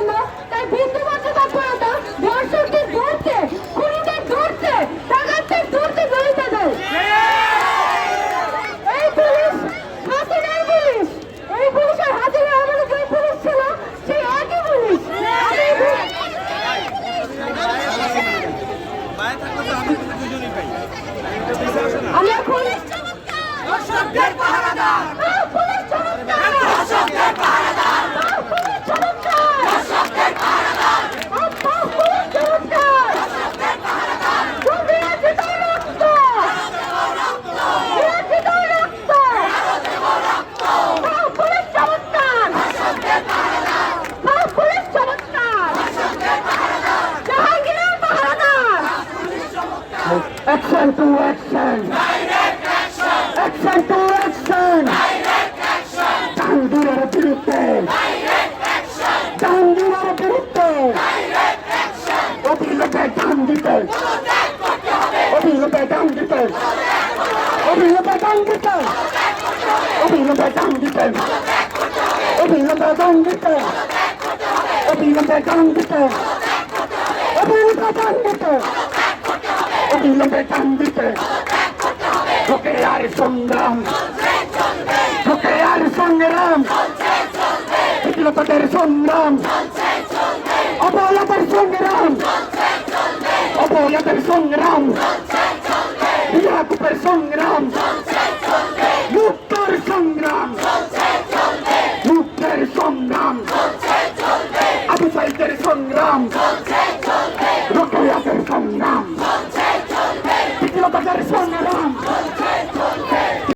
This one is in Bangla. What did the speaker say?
জন্য তাই বিন্দু মাত্র Action to action! Action to action! জাহাঙ্গীরের বিরুদ্ধে জাহাঙ্গীরের বিরুদ্ধে অভিযোগে দাম দিতে অভিযোগে দাম দিতে অভিযোগে দাম দিতে অভিযোগে দাম দিতে অভিযোগে দাম দিতে অভিযোগে দাম দিতে অভিযোগে দাম দিতে অবিলম্বে টান দিতে ঢোকে আর সংগ্রাম। ঢোকে আর সংগ্রাম। বিপ্লবদের সংগ্রাম। অবলাদের সংগ্রাম। অবলাদের সংগ্রাম। ইয়াকুবের সংগ্রাম। মুক্তর সংগ্রাম। মুক্তের সংগ্রাম। আবু সাইদের সংগ্রাম। রকয়াদের সংগ্রাম।